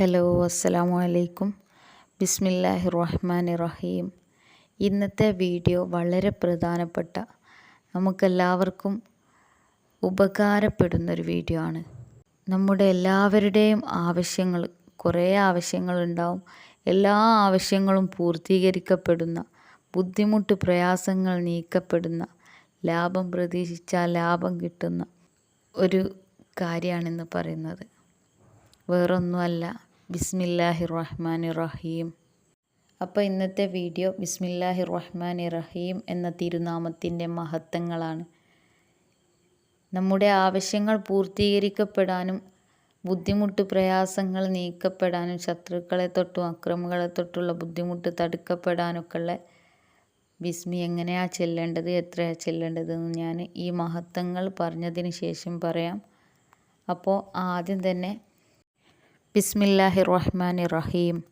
Hello അസ്സലാമു അലൈക്കും ബിസ്മില്ലാഹി റഹ്മാൻ റഹീം ഇന്നത്തെ വീഡിയോ വളരെ പ്രധാനപ്പെട്ട നമുക്കെല്ലാവർക്കും ഉപകാരപ്പെടുന്നൊരു വീഡിയോ ആണ്. നമ്മുടെ എല്ലാവരുടെയും ആവശ്യങ്ങൾ കുറേ ആവശ്യങ്ങളുണ്ടാവും. എല്ലാ ആവശ്യങ്ങളും പൂർത്തീകരിക്കപ്പെടുന്ന ബുദ്ധിമുട്ട് പ്രയാസങ്ങൾ നീക്കപ്പെടുന്ന ലാഭം പ്രതീക്ഷിച്ചാൽ ലാഭം കിട്ടുന്ന ഒരു കാര്യമാണെന്ന് പറയുന്നത്. വേറൊന്നുമല്ല. ബിസ്മില്ലാഹി റഹ്മാൻ റഹീം അപ്പോൾ ഇന്നത്തെ വീഡിയോ ബിസ്മില്ലാഹി റഹ്മാൻ റഹീം എന്ന തിരുനാമത്തിന്റെ മഹത്വങ്ങളാണ്. നമ്മുടെ ആവശ്യങ്ങൾ പൂർത്തീകരിക്കപ്പെടാനും ബുദ്ധിമുട്ട് പ്രയാസങ്ങൾ നീക്കപ്പെടാനും ശത്രുക്കളെ തൊട്ടും അക്രമങ്ങളെ തൊട്ടുള്ള ബുദ്ധിമുട്ട് തടുക്കപ്പെടാനൊക്കെയുള്ള ബിസ്മി എങ്ങനെയാണ് ചെല്ലേണ്ടത് എത്രയാണ് ചെല്ലേണ്ടതെന്ന് ഞാൻ ഈ മഹത്വങ്ങൾ പറഞ്ഞതിന് ശേഷം പറയാം. അപ്പോൾ ആദ്യം തന്നെ ബിസ്മില്ലാഹി റഹ്മാൻ റഹീം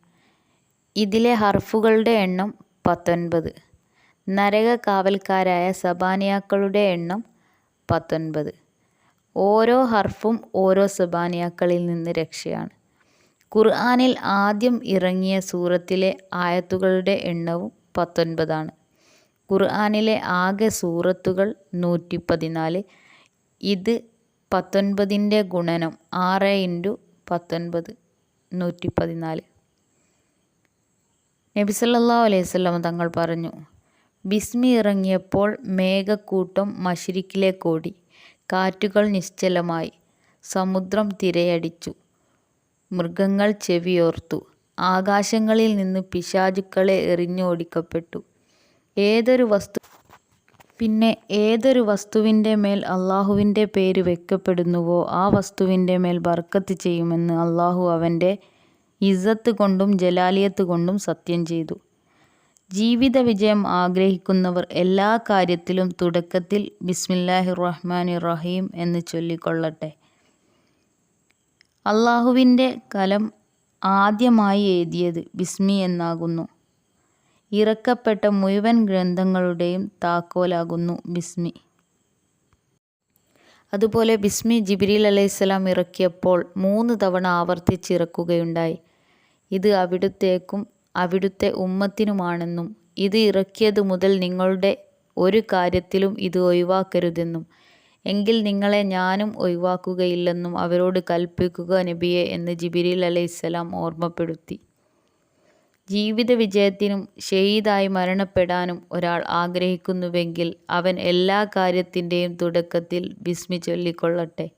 ഇതിലെ ഹർഫുകളുടെ എണ്ണം പത്തൊൻപത്. നരക കാവൽക്കാരായ സബാനിയാക്കളുടെ എണ്ണം പത്തൊൻപത്. ഓരോ ഹർഫും ഓരോ സബാനിയാക്കളിൽ നിന്ന് രക്ഷയാണ്. ഖുർആാനിൽ ആദ്യം ഇറങ്ങിയ സൂറത്തിലെ ആയത്തുകളുടെ എണ്ണവും പത്തൊൻപതാണ്. ഖുർആാനിലെ ആകെ സൂറത്തുകൾ നൂറ്റി പതിനാല് ഇത് പത്തൊൻപതിന്റെ ഗുണനം ആറ് ഇന്റു പത്തൊൻപത് നൂറ്റി പതിനാല് നബി സല്ലാ തങ്ങൾ പറഞ്ഞു ബിസ്മി ഇറങ്ങിയപ്പോൾ മേഘക്കൂട്ടം മഷിരിക്കിലേക്കോടി കാറ്റുകൾ നിശ്ചലമായി. സമുദ്രം തിരയടിച്ചു. മൃഗങ്ങൾ ചെവിയോർത്തു. ആകാശങ്ങളിൽ നിന്ന് പിശാചുക്കളെ എറിഞ്ഞോടിക്കപ്പെട്ടു ഏതൊരു വസ്തു പിന്നെ ഏതൊരു വസ്തുവിന്റെ മേൽ അള്ളാഹുവിന്റെ പേര് വെക്കപ്പെടുന്നുവോ ആ വസ്തുവിന്റെ മേൽ ബർക്കത്ത് ചെയ്യുമെന്ന് അള്ളാഹു അവന്റെ ഇസ്സത്ത് കൊണ്ടും ജലാലിയത്ത് കൊണ്ടും സത്യം ചെയ്തു. ജീവിത വിജയം ആഗ്രഹിക്കുന്നവർ എല്ലാ കാര്യത്തിലും തുടക്കത്തിൽ ബിസ്മില്ലാഹി റഹ്മാൻ റഹീം എന്ന് ചൊല്ലിക്കൊള്ളട്ടെ. അള്ളാഹുവിന്റെ കലം ആദ്യമായി എഴുതിയത് ബിസ്മി എന്നാകുന്നു. ഇറക്കപ്പെട്ട മുഴുവൻ ഗ്രന്ഥങ്ങളുടെയും താക്കോലാകുന്നു ബിസ്മി. അതുപോലെ ബിസ്മി ജിബ്രീൽ അലൈഹിസ്സലാം ഇറക്കിയപ്പോൾ മൂന്ന് തവണ ആവർത്തിച്ചിറക്കുകയുണ്ടായി. ഇത് അവിടുത്തേക്കും അവിടുത്തെ ഉമ്മത്തിനുമാണെന്നും ഇത് ഇറക്കിയത് മുതൽ നിങ്ങളുടെ ഒരു കാര്യത്തിലും ഇത് ഒഴിവാക്കരുതെന്നും എങ്കിൽ നിങ്ങളെ ഞാനും ഒഴിവാക്കുകയില്ലെന്നും അവരോട് കൽപ്പിക്കുക നബിയെ എന്ന് ജിബിരിൽ അലൈഹിസ്സലാം ഓർമ്മപ്പെടുത്തി. ജീവിത വിജയത്തിനും ഷെയ്ദായി മരണപ്പെടാനും ഒരാൾ ആഗ്രഹിക്കുന്നുവെങ്കിൽ അവൻ എല്ലാ കാര്യത്തിന്റെയും തുടക്കത്തിൽ ബിസ്മി ചൊല്ലിക്കൊള്ളട്ടെ.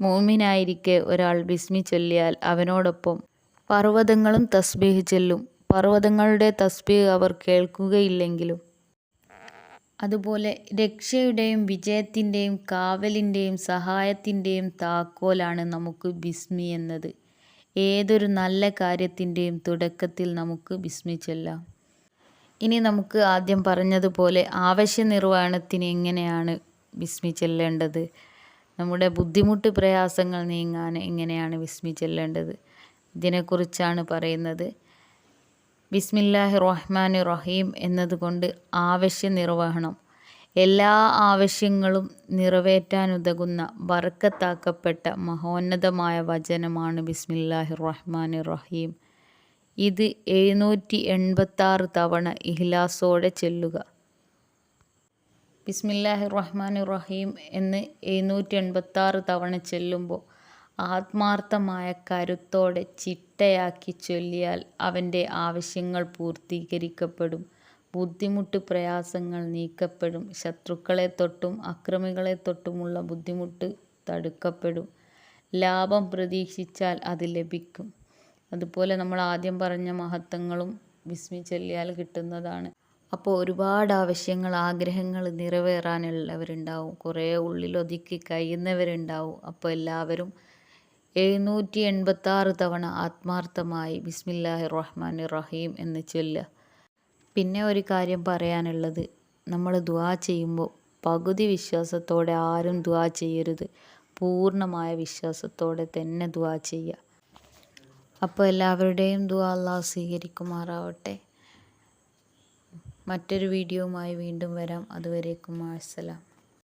മൂമിനായിരിക്കെ ഒരാൾ ബിസ്മി ചൊല്ലിയാൽ അവനോടൊപ്പം പർവതങ്ങളും തസ്ബീഹ് ചൊല്ലും. പർവതങ്ങളുടെ തസ്ബീഹ് അവർ കേൾക്കുകയില്ലെങ്കിലും. അതുപോലെ രക്ഷയുടെയും വിജയത്തിന്റെയും കാവലിന്റെയും സഹായത്തിന്റെയും താക്കോലാണ് നമുക്ക് ബിസ്മി എന്നത്. ഏതൊരു നല്ല കാര്യത്തിന്റെയും തുടക്കത്തിൽ നമുക്ക് ബിസ്മി ചൊല്ലാം ഇനി നമുക്ക് ആദ്യം പറഞ്ഞതുപോലെ ആവശ്യ നിർവഹണത്തിന് എങ്ങനെയാണ് ബിസ്മി ചെല്ലേണ്ടത് നമ്മുടെ ബുദ്ധിമുട്ട് പ്രയാസങ്ങൾ നീങ്ങാൻ എങ്ങനെയാണ് ബിസ്മി ചെല്ലേണ്ടത് ഇതിനെക്കുറിച്ചാണ് പറയുന്നത്. ബിസ്മില്ലാഹി റഹ്മാൻ റഹീം എന്നതുകൊണ്ട് ആവശ്യ നിർവഹണം എല്ലാ ആവശ്യങ്ങളും നിറവേറ്റാനുതകുന്ന ബർക്കത്താക്കപ്പെട്ട മഹോന്നതമായ വചനമാണ് ബിസ്മില്ലാഹി റഹ്മാൻ റഹീം ഇത് എഴുന്നൂറ്റി എൺപത്താറ് തവണ ഇഹ്ലാസോടെ ചെല്ലുക. ബിസ്മില്ലാഹി റഹ്മാൻ റഹീം എന്ന് എഴുന്നൂറ്റി എൺപത്താറ് തവണ ചെല്ലുമ്പോൾ ആത്മാർത്ഥമായ കരുത്തോടെ ചിട്ടയാക്കി ചൊല്ലിയാൽ അവന്റെ ആവശ്യങ്ങൾ പൂർത്തീകരിക്കപ്പെടും. ബുദ്ധിമുട്ട് പ്രയാസങ്ങൾ നീക്കപ്പെടും. ശത്രുക്കളെ തൊട്ടും അക്രമികളെ തൊട്ടുമുള്ള ബുദ്ധിമുട്ട് തടുക്കപ്പെടും. ലാഭം പ്രതീക്ഷിച്ചാൽ അത് ലഭിക്കും. അതുപോലെ നമ്മൾ ആദ്യം പറഞ്ഞ മഹത്വങ്ങളും വിസ്മി ചൊല്ലിയാൽ കിട്ടുന്നതാണ്. അപ്പോൾ ഒരുപാട് ആവശ്യങ്ങൾ ആഗ്രഹങ്ങൾ നിറവേറാനുള്ളവരുണ്ടാവും. കുറേ ഉള്ളിലൊതുക്കി കഴിയുന്നവരുണ്ടാവും. അപ്പോൾ എല്ലാവരും എഴുന്നൂറ്റി എൺപത്താറ് തവണ ആത്മാർത്ഥമായി ബിസ്മില്ലാഹി റഹ്മാൻ റഹീം എന്ന് ചൊല്ലുക. പിന്നെ ഒരു കാര്യം പറയാനുള്ളത്. നമ്മൾ ദുആ ചെയ്യുമ്പോൾ പകുതി വിശ്വാസത്തോടെ ആരും ദുആ ചെയ്യരുത്. പൂർണമായ വിശ്വാസത്തോടെ തന്നെ ദുആ ചെയ്യുക. അപ്പോൾ എല്ലാവരുടെയും ദുആ അള്ളാഹ് സ്വീകരിക്കുമാറാവട്ടെ. മറ്റൊരു വീഡിയോവുമായി വീണ്ടും വരാം. അതുവരേക്കും അസ്സലാം.